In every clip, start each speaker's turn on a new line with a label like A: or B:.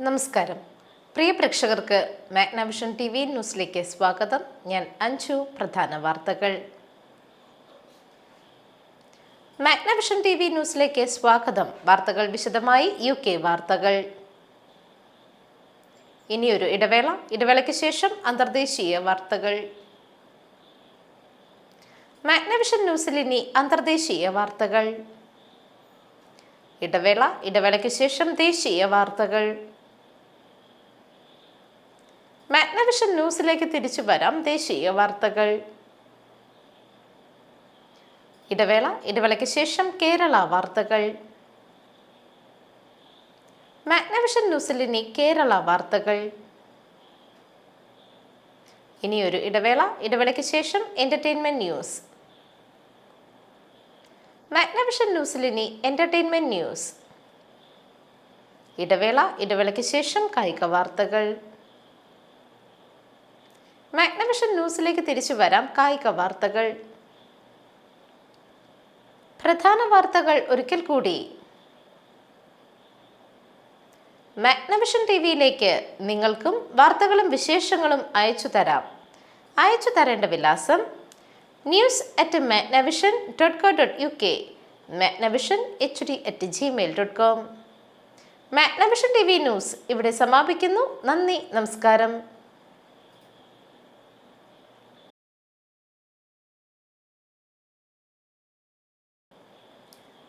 A: നമസ്കാരം. പ്രിയ പ്രേക്ഷകർക്ക് Magnavision T V ന്യൂസിലേക്ക് സ്വാഗതം. ഞാൻ അഞ്ചു പ്രധാന വാർത്തകൾ. മാഗ്നവിഷൻ ടി വി ന്യൂസിലേക്ക് സ്വാഗതം. വാർത്തകൾ വിശദമായി യു കെ വാർത്തകൾ. ഇനിയൊരു ഇടവേള. ഇടവേളയ്ക്ക് ശേഷം അന്തർദേശീയ വാർത്തകൾ. മാഗ്നവിഷൻ ന്യൂസിൽ ഇനി അന്തർദേശീയ വാർത്തകൾ. ഇടവേള. ഇടവേളയ്ക്ക് ശേഷം ദേശീയ വാർത്തകൾ. മാഗ്നവിഷൻ ന്യൂസിലേക്ക് തിരിച്ചു വരാം. ദേശീയ വാർത്തകൾ. ഇടവേള ഇടവേളയ്ക്ക് ശേഷം കേരള വാർത്തകൾ. മാഗ്നവിഷൻ ന്യൂസിൽ ഇനി കേരള വാർത്തകൾ. ഇനിയൊരു ഇടവേള ഇടവേളയ്ക്ക് ശേഷം എന്റർടൈൻമെന്റ് ന്യൂസ് മാഗ്നവിഷൻ ന്യൂസിൽ ഇനി ന്യൂസ് ഇടവേള ഇടവേളയ്ക്ക് ശേഷം കായിക വാർത്തകൾ. മാഗ്നവിഷൻ ന്യൂസിലേക്ക് തിരിച്ചു വരാം. കായിക വാർത്തകൾ. പ്രധാന വാർത്തകൾ ഒരിക്കൽ കൂടി. മാഗ്നവിഷൻ ടി വിയിലേക്ക് നിങ്ങൾക്കും വാർത്തകളും വിശേഷങ്ങളും അയച്ചു തരാം. അയച്ചു തരേണ്ട വിലാസം news at Magnavision dot co dot U K Magnavision H D at Gmail dot com Magnavision T V news ഇവിടെ സമാപിക്കുന്നു. നന്ദി നമസ്കാരം.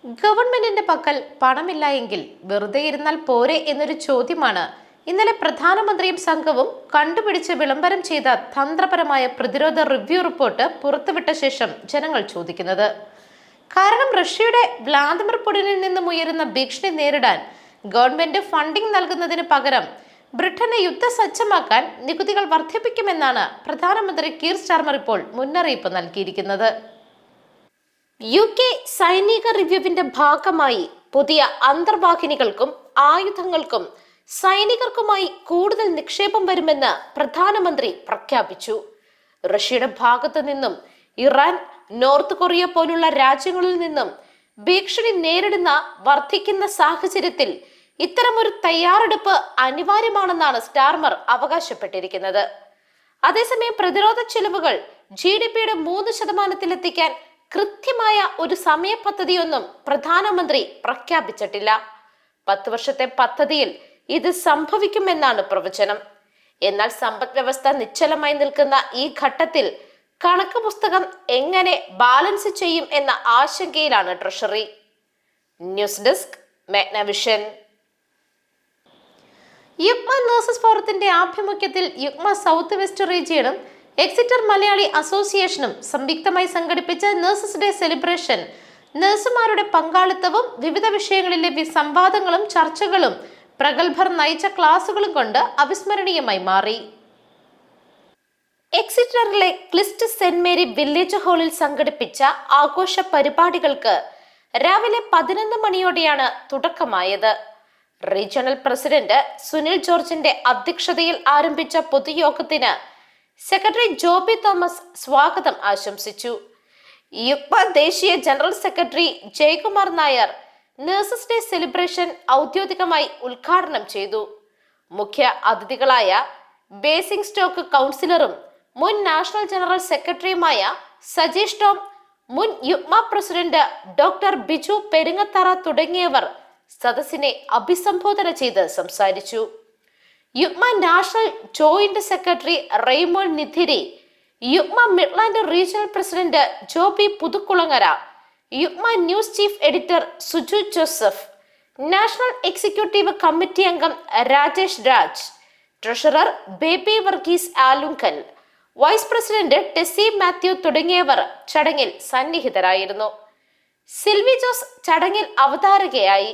A: ഗവൺമെന്റിന്റെ പക്കൽ പണമില്ല എങ്കിൽ വെറുതെ ഇരുന്നാൽ പോരെ എന്നൊരു ചോദ്യമാണ്. ഇന്നലെ പ്രധാനമന്ത്രിയും സംഘവും കണ്ടുപിടിച്ച് വിളംബരം ചെയ്ത തന്ത്രപരമായ പ്രതിരോധ റിവ്യൂ റിപ്പോർട്ട് പുറത്തുവിട്ട ശേഷം ജനങ്ങൾ ചോദിക്കുന്നത്. കാരണം റഷ്യയുടെ വ്ളാദിമിർ പുടിനിൽ നിന്നും ഉയരുന്ന ഭീഷണി നേരിടാൻ ഗവൺമെന്റ് ഫണ്ടിംഗ് നൽകുന്നതിന് പകരം ബ്രിട്ടനെ യുദ്ധസജ്ജമാക്കാൻ നികുതികൾ വർദ്ധിപ്പിക്കുമെന്നാണ് പ്രധാനമന്ത്രി കീർ സ്റ്റാർമർ ഇപ്പോൾ മുന്നറിയിപ്പ് നൽകിയിരിക്കുന്നത്. യു കെ സൈനിക റിവ്യൂവിന്റെ ഭാഗമായി പുതിയ അന്തർവാഹിനികൾക്കും ആയുധങ്ങൾക്കും സൈനികർക്കുമായി കൂടുതൽ നിക്ഷേപം വരുമെന്ന് പ്രധാനമന്ത്രി പ്രഖ്യാപിച്ചു. റഷ്യയുടെ ഭാഗത്തു നിന്നും ഇറാൻ നോർത്ത് കൊറിയ പോലുള്ള രാജ്യങ്ങളിൽ നിന്നും ഭീഷണി നേരിടുന്ന വർദ്ധിക്കുന്ന സാഹചര്യത്തിൽ ഇത്തരമൊരു തയ്യാറെടുപ്പ് അനിവാര്യമാണെന്നാണ് സ്റ്റാർമർ അവകാശപ്പെട്ടിരിക്കുന്നത്. അതേസമയം പ്രതിരോധ ചെലവുകൾ ജി ഡി പിയുടെ മൂന്ന് ശതമാനത്തിലെത്തിക്കാൻ കൃത്യമായ ഒരു സമയപദ്ധതിയൊന്നും പ്രധാനമന്ത്രി പ്രഖ്യാപിച്ചിട്ടില്ല. പത്ത് വർഷത്തെ പദ്ധതിയിൽ ഇത് സംഭവിക്കുമെന്നാണ് പ്രവചനം. എന്നാൽ സമ്പദ് വ്യവസ്ഥ നിശ്ചലമായി നിൽക്കുന്ന ഈ ഘട്ടത്തിൽ കണക്ക് പുസ്തകം എങ്ങനെ ബാലൻസ് ചെയ്യും എന്ന ആശങ്കയിലാണ് treasury. News desk Magnavision. Yugma nurses ഫോറത്തിന്റെ ആഭിമുഖ്യത്തിൽ യുഗ്മ സൗത്ത് വെസ്റ്റ് റീജിയണും എക്സിറ്റർ മലയാളി അസോസിയേഷനും സംയുക്തമായി സംഘടിപ്പിച്ച നഴ്സസ് ഡേ സെലിബ്രേഷൻ നഴ്സുമാരുടെ പങ്കാളിത്തവും വിവിധ വിഷയങ്ങളിലെ സംവാദങ്ങളും ചർച്ചകളും പ്രഗത്ഭർ നയിച്ച ക്ലാസുകളും കൊണ്ട് അവിസ്മരണീയമായി മാറി. എക്സിറ്ററിലെ ക്ലിസ്റ്റ് സെന്റ് മേരി വില്ലേജ് ഹാളിൽ സംഘടിപ്പിച്ച ആഘോഷ പരിപാടികൾക്ക് രാവിലെ പതിനൊന്ന് മണിയോടെയാണ് തുടക്കമായത്. റീജിയണൽ പ്രസിഡന്റ് സുനിൽ ജോർജിന്റെ അധ്യക്ഷതയിൽ ആരംഭിച്ച പൊതുയോഗത്തിന് സെക്രട്ടറി ജോബി തോമസ് സ്വാഗതം ആശംസിച്ചു. യുക്മ ദേശീയ general secretary Jayakumar Nair nurses day celebration ഔദ്യോഗികമായി ഉദ്ഘാടനം ചെയ്തു. മുഖ്യ അതിഥികളായ ബേസിംഗ് സ്റ്റോക്ക് കൗൺസിലറും മുൻ നാഷണൽ ജനറൽ സെക്രട്ടറിയുമായ സജീഷ് ടോം മുൻ യുഗ്മ പ്രസിഡന്റ് ഡോക്ടർ ബിജു പെരുങ്ങത്തറ തുടങ്ങിയവർ സദസ്സിനെ അഭിസംബോധന ചെയ്ത് സംസാരിച്ചു. UUKMA national joint secretary Raymol Nidhiri UUKMA Midland regional president Joby Puthukulangara UUKMA news chief editor Suju Joseph national executive committee അംഗം Rajesh Raj treasurer Baby Varghese Alunkal vice president Tessy Mathew തുടങ്ങിയവർ ചടങ്ങിൽ സന്നിഹിതരായിരുന്നു. സിൽവി ജോസ് ചടങ്ങിൽ അവതാരകയായി.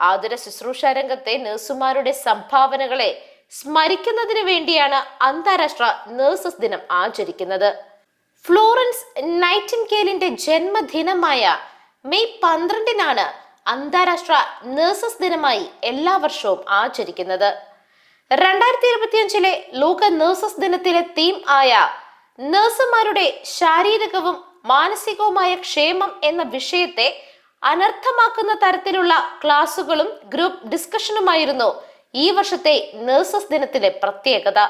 A: ആതുര ശുശ്രൂഷ രംഗത്തെ നഴ്സുമാരുടെ സംഭാവനകളെ സ്മരിക്കുന്നതിന് വേണ്ടിയാണ് അന്താരാഷ്ട്ര നഴ്സസ് ദിനം ആചരിക്കുന്നത്. ഫ്ലോറൻസ് നൈറ്റിൻകേലിന്റെ ജന്മദിനമായ മെയ് പന്ത്രണ്ടിനാണ് അന്താരാഷ്ട്ര നഴ്സസ് ദിനമായി എല്ലാ വർഷവും ആചരിക്കുന്നത്. രണ്ടായിരത്തി ഇരുപത്തിയഞ്ചിലെ ലോക നഴ്സസ് ദിനത്തിലെ തീം ആയ നഴ്സുമാരുടെ ശാരീരികവും മാനസികവുമായ ക്ഷേമം എന്ന വിഷയത്തെ അനർത്ഥമാക്കുന്ന തരത്തിലുള്ള ക്ലാസുകളും ഗ്രൂപ്പ് ഡിസ്കഷനുമായിരുന്നു ഈ വർഷത്തെ നഴ്സസ് ദിനത്തിലെ പ്രത്യേകത.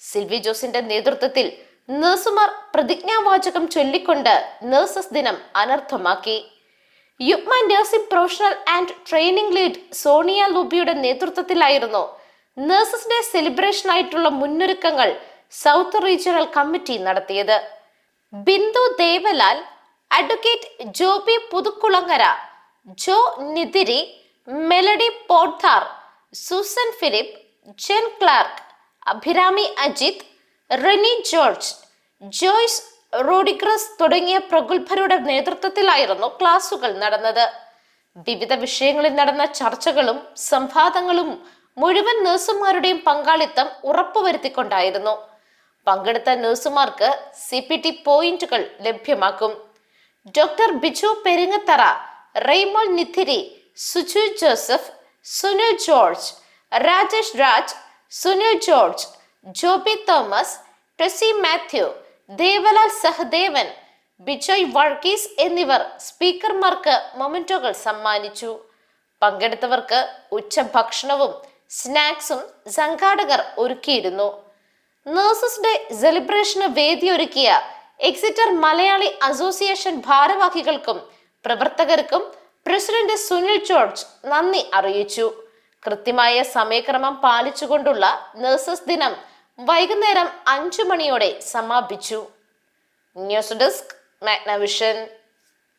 A: സിൽവി ജോസിന്റെ നേതൃത്വത്തിൽ നഴ്സുമാർ പ്രതിജ്ഞാവാചകം ചൊല്ലിക്കൊണ്ട് നഴ്സസ് ദിനം അനർത്ഥമാക്കി. UUKMA nursing professional and training lead Sonia ലൂബിയുടെ നേതൃത്വത്തിലായിരുന്നു നഴ്സസ് ഡേ സെലിബ്രേഷനായിട്ടുള്ള മുന്നൊരുക്കങ്ങൾ സൗത്ത് റീജിയണൽ കമ്മിറ്റി നടത്തിയത്. Bindu Devalal advocate Joby Puthukulangara Jo Nidhiri Melody Poddar Susan Philip Jen Clarke Abhirami Ajith Reni George Joyce Rodrigues തുടങ്ങിയ പ്രഗത്ഭരുടെ നേതൃത്വത്തിലായിരുന്നു ക്ലാസുകൾ നടന്നത്. വിവിധ വിഷയങ്ങളിൽ നടന്ന ചർച്ചകളും സംവാദങ്ങളും മുഴുവൻ നഴ്സുമാരുടെയും പങ്കാളിത്തം ഉറപ്പുവരുത്തിക്കൊണ്ടായിരുന്നു. പങ്കെടുത്ത നഴ്സുമാർക്ക് സി പോയിന്റുകൾ ലഭ്യമാക്കും. Doctor Biju Peringathara Reymol നിഥിരി Suju Joseph Sunil George Rajesh Raj Sunil George Joby Thomas Tessy Mathew Devalal Sahadevan Bijoy Varghese എന്നിവർ സ്പീക്കർമാർക്ക് മൊമെന്റോകൾ സമ്മാനിച്ചു. പങ്കെടുത്തവർക്ക് ഉച്ചഭക്ഷണവും സ്നാക്സും സംഘാടകർ ഒരുക്കിയിരുന്നു. നഴ്സസ് ഡേ സെലിബ്രേഷന് വേദിയൊരുക്കിയ എക്സിറ്റർ മലയാളി അസോസിയേഷൻ ഭാരവാഹികൾക്കും പ്രവർത്തകർക്കും പ്രസിഡന്റ് സുനിൽ ജോർജ് നന്ദി അറിയിച്ചു. കൃത്യമായ സമയക്രമം പാലിച്ചുകൊണ്ടുള്ള നഴ്സസ് ദിനം വൈകുന്നേരം അഞ്ചു മണിയോടെ സമാപിച്ചു. News desk Magnavision